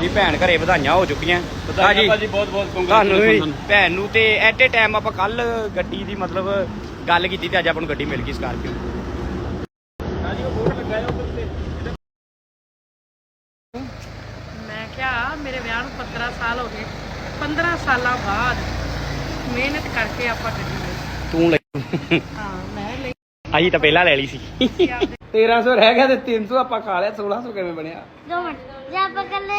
ਜੀ ਭੈਣ ਘਰੇ ਵਧਾਈਆਂ ਹੋ ਚੁੱਕੀਆਂ। ਵਧਾਈਆਂ ਭਾਜੀ ਬਹੁਤ ਬਹੁਤ ਤੁਹਾਨੂੰ ਵੀ ਕੰਗ੍ਰੈਚੁਲੇਸ਼ਨ ਭੈਣ ਨੂੰ ਤੇ ਐਟ ਏ ਟਾਈਮ ਆਪਾਂ ਕੱਲ ਗੱਡੀ ਦੀ ਮਤਲਬ ਗੱਲ ਕੀਤੀ ਤੇ ਅੱਜ ਆਪਾਂ ਨੂੰ ਗੱਡੀ ਮਿਲ ਗਈ ਸਕਾਰਪੀਓ ਭਾਜੀ ਉਹ ਬੋਰਡ ਲਗਾਇਆ ਉੱਪਰ ਤੇ। ਮੈਂ ਕਿਹਾ ਮੇਰੇ ਵਿਆਹ ਨੂੰ 15 ਸਾਲ ਹੋ ਗਏ। 15 ਸਾਲਾਂ ਬਾਅਦ ਮਿਹਨਤ ਕਰਕੇ ਆਪਾਂ ਗੱਡੀ ਲਈ। ਤੂੰ ਲੈ ਹਾਂ। ਅਸੀਂ ਤਾਂ ਪਹਿਲਾਂ ਲੈ ਲਈ ਸੀ। ਸੀ ਆਪਦੇ 1300 ਰਹਿ ਗਿਆ ਤੇ 300 ਆਪਾਂ ਖਾ ਲਿਆ 1600 ਕਿਵੇਂ ਬਣਿਆ? ਦੋ ਮਿੰਟ ਜੇ ਆਪਾਂ ਕੱਲੇ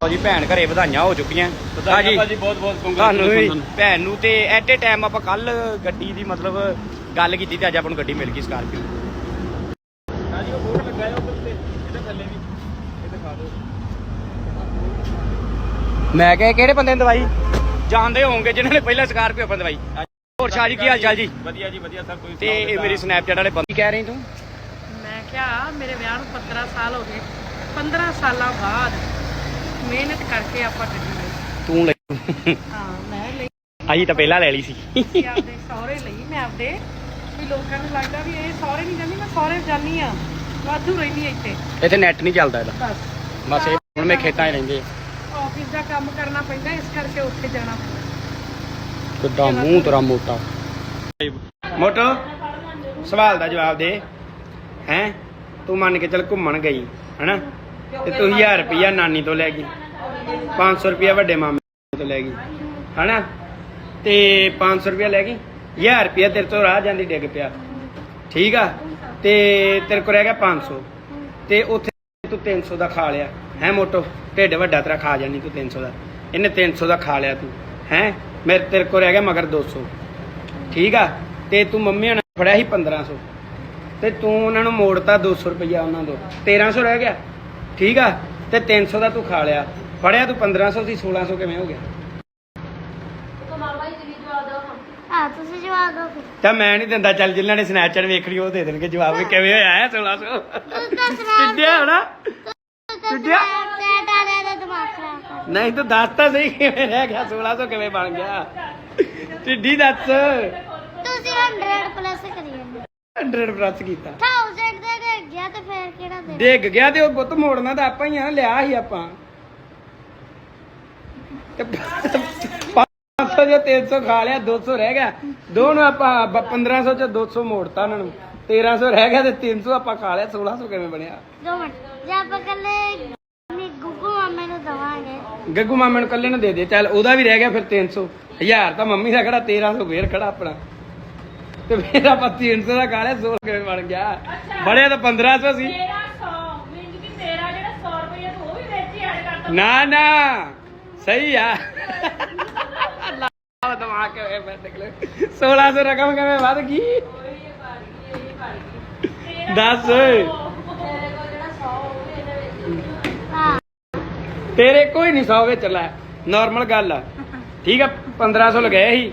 ਜੀ ਭੈਣ ਘਰੇ ਵਧਾਈਆਂ ਹੋ ਚੁੱਕੀਆਂ। ਵਧਾਈਆਂ ਭਾਜੀ ਬਹੁਤ ਬਹੁਤ ਤੁਹਾਨੂੰ ਵੀ ਕੰਗ੍ਰੈਚੁਲੇਸ਼ਨ ਭੈਣ ਨੂੰ ਤੇ ਐਟ ਏ ਟਾਈਮ ਆਪਾਂ ਕੱਲ ਗੱਡੀ ਦੀ ਮਤਲਬ ਗੱਲ ਕੀਤੀ ਤੇ ਅੱਜ ਆਪਾਂ ਨੂੰ ਗੱਡੀ ਮਿਲ ਗਈ ਸਕਾਰਪੀਓ ਭਾਜੀ ਉਹ ਬੋਰਡ ਲਗਾਇਆ ਉੱਪਰ ਤੇ। ਇਹਦੇ ਥੱਲੇ ਵੀ। ਇਹ ਦਿਖਾ ਦਿਓ। ਮੈਂ ਕਿਹਾ ਕਿਹੜੇ ਬੰਦੇ ਨੇ ਦਵਾਈ? ਜਾਣਦੇ ਹੋਵੋਗੇ ਜਿਨ੍ਹਾਂ ਨੇ ਪਹਿਲਾਂ ਸਕਾਰਪੀਓ ਆਪਾਂ ਦਵਾਈ। ਹੋਰ ਸ਼ਾਹ ਜੀ ਕੀ ਹਾਲ ਚਾਲ ਜੀ? ਵਧੀਆ ਜੀ ਵਧੀਆ ਸਭ ਕੁਝ ਤੇ ਇਹ ਮੇਰੀ ਸਨੈਪਚੈਟ ਵਾਲੇ ਬੰਦੇ ਕੀ ਕਹਿ ਰਹੀ ਤੂੰ? ਮੈਂ ਕਿਹਾ ਮੇਰੇ ਵਿਆਹ ਨੂੰ 15 ਸਾਲ ਹੋ ਗਏ। 15 ਸਾਲਾਂ ਬਾਅਦ ਮਿਹਨਤ ਕਰਕੇ ਆਪਾਂ ਗੱਡੀ ਲਈ। ਤੂੰ ਲੈ। ਹਾਂ ਮੈਂ ਲਈ। ਅਸੀਂ ਤਾਂ ਪਹਿਲਾਂ ਲੈ ਲਈ ਸੀ। ਸੀ ਆਪਦੇ ਸਹੁਰੇ ਲਈ ਮੈਂ ਆਪਦੇ। ਵੀ ਲੋਕਾਂ ਨੂੰ ਲੱਗਦਾ ਵੀ ਇਹ ਸਹੁਰੇ ਨਹੀਂ ਜਾਂਦੀ ਮੈਂ ਸਹੁਰੇ ਜਾਂਦੀ ਆ ਵਾਧੂ ਰਹਿੰਦੀ ਆ ਇੱਥੇ। ਇੱਥੇ ਨੈਟ ਨਹੀਂ ਚੱਲਦਾ ਇਹਦਾ। ਬਸ। ਬਸ ਇਹ ਹੁਣ ਮੈਂ ਖੇਤਾਂ 'ਚ ਰਹਿੰਦੇ ਆਫਿਸ ਦਾ ਕੰਮ ਕਰਨਾ ਪੈਂਦਾ ਇਸ ਕਰਕੇ ਉੱਥੇ ਜਾਣਾ ਪੈਂਦਾ। ਕਿੱਦਾਂ ਮੂੰਹ ਤੇਰਾ ਮੋਟਾ। ਮੋਟੋ ਸਵਾਲ ਦਾ ਜਵਾਬ ਦੇ। ਹੈ? ਤੂੰ ਮੰਨ ਕੇ ਚੱਲ ਘੁੰਮਣ ਗਈ ਹਨਾ? ਤੇ ਤੂੰ 1000 ਰੁਪਇਆ ਨਾਨੀ ਤੋਂ ਲੈ ਗਈ। 500 ਰੁਪਇਆ ਵੱਡੇ ਮਾਮੇ ਤੋਂ ਲੈ ਗਈ। ਹਨਾ? ਤੇ 500 ਰੁਪਇਆ ਲੈ ਗਈ। 1000 ਰੁਪਇਆ ਤੇਰੇ ਤੋਂ ਰਾਹ ਜਾਂਦੀ ਡਿੱਗ ਪਿਆ। ਠੀਕ ਆ? ਤੇ ਤੇਰੇ ਕੋਲ ਰਹਿ ਗਿਆ 500 ਤੇ ਉੱਥੇ ਤੂੰ 300 ਦਾ ਖਾ ਲਿਆ। ਹੈ ਮੋਟੋ? ਢਿੱਡ ਵੱਡਾ ਤੇਰਾ ਖਾ ਜਾਨੀ ਤੂੰ 300 ਦਾ। ਇਹਨੇ 300 ਦਾ ਖਾ ਲਿਆ ਤੂੰ। ਹੈ? ਮੇਰੇ ਤੇਰੇ ਕੋਲ ਰਹਿ ਗਿਆ ਮਗਰ 200 ਠੀਕ ਆ? ਤੇ ਤੂੰ ਮੰਮੀ ਹਣਾ ਫੜਿਆ ਸੀ 1500 ਤੇ ਤੂੰ ਉਹਨਾਂ ਨੂੰ ਮੋੜਤਾ 200 ਰੁਪਇਆ ਉਹਨਾਂ ਤੋਂ। 1300 ਰਹਿ ਗਿਆ। ਠੀਕ ਆ? ਤੇ 300 ਦਾ ਤੂੰ ਖਾ ਲਿਆ। ਫੜਿਆ ਤੂੰ 1500 ਸੀ 1600 ਕਿਵੇਂ ਹੋ ਗਿਆ? ਆ ਤੁਸੀਂ ਜਵਾਬ ਦਿਓ ਫਿਰ। ਤਾਂ ਮੈਂ ਨਹੀਂ ਦਿੰਦਾ ਚੱਲ ਜਿਨ੍ਹਾਂ ਨੇ ਸਨੈਪਚੈਟ ਵੇਖ ਲਈ ਉਹ ਦੇ ਦੇਣਗੇ ਜਵਾਬ ਵੀ ਕਿਵੇਂ ਹੋਇਆ ਹੈ 1600 ਤੁਸੀਂ ਤਾਂ ਸਨੈਪ ਕਿੱਡਿਆ ਹੋਣਾ? ਤੁਸੀਂ ਕਿੱਡਿਆ? ਸਨੈਪਚੈਟ ਵਾਲਿਆਂ ਦਾ ਦਿਮਾਗ ਖਰਾਬ ਕਰ। ਨਹੀਂ ਤੂੰ ਦੱਸ ਤਾਂ ਸਹੀ ਕਿਵੇਂ ਰਹਿ ਗਿਆ 1600 ਕਿਵੇਂ ਬਣ ਗਿਆ? ਢਿੱਡੀ ਦੱਸ। ਤੁਸੀਂ 100 ਪਲੱਸ ਕਰੀ ਜਾਂਦੇ। 100 ਪਲੱਸ ਕੀਤਾ। 1000 ਦੇ ਦੇ ਗਿਆ ਤੇ ਫਿਰ ਕਿਹੜਾ ਦੇ ਡਿੱਗ ਗਿਆ ਤੇ ਉਹ ਬੁੱਤ ਮੋੜਨਾ ਤਾਂ ਆਪਾਂ ਹੀ ਆ ਲਿਆ ਸੀ ਆਪਾਂ। ਤੇ 500 ਜੋ 300 ਖਾ ਲਿਆ 200 ਰਹਿ ਗਿਆ। ਦੋਨੋਂ ਆਪਾਂ ਬ- 1500 ਚ 200 ਮੋੜਤਾ ਉਹਨਾਂ ਨੂੰ। 1300 ਰਹਿ ਗਿਆ ਤੇ 300 ਆਪਾਂ ਖਾ ਲਿਆ 1600 ਕਿਵੇਂ ਬਣਿਆ? ਦੋ ਮਿੰਟ ਜੇ ਆਪਾਂ ਕੱਲੇ ਨੀ ਗੁੱਗੂ ਮਾਮੇ ਨੂੰ ਦਵਾਂਗੇ। ਗੱਗੂ ਮਾਮੇ ਨੂੰ ਕੱਲੇ ਨੂੰ ਦੇ ਦੇ ਚੱਲ ਉਹਦਾ ਵੀ ਰਹਿ ਗਿਆ ਫਿਰ 300 ਹਜ਼ਾਰ ਤਾਂ ਮੰਮੀ ਦਾ ਖੜਾ 1300 ਫੇਰ ਖੜਾ ਆਪਣਾ। ਤੇ ਆਪਾਂ 300 ਦਾ ਲਿਆ 100 ਕਿਵੇਂ ਬਣ ਗਿਆ। ਬੜਿਆ ਤਾਂ 1500 ਸੀ ਨਾ ਨਾ। ਸਹੀ ਆ। ਲਾ ਦਿਮਾਗ ਕਿਵੇਂ ਬੰਦ ਨਿਕਲੇ। 1600 ਰਕਮ ਕਿਵੇਂ ਵੱਧ ਗਈ? ਦੱਸ ਹਾਂ ਤੇਰੇ ਕੋਈ ਨਹੀਂ 100 ਵਿੱਚ ਲੈ। ਨਾਰਮਲ ਗੱਲ ਆ। ਠੀਕ ਆ 1500 ਲਗਾਏ ਸੀ।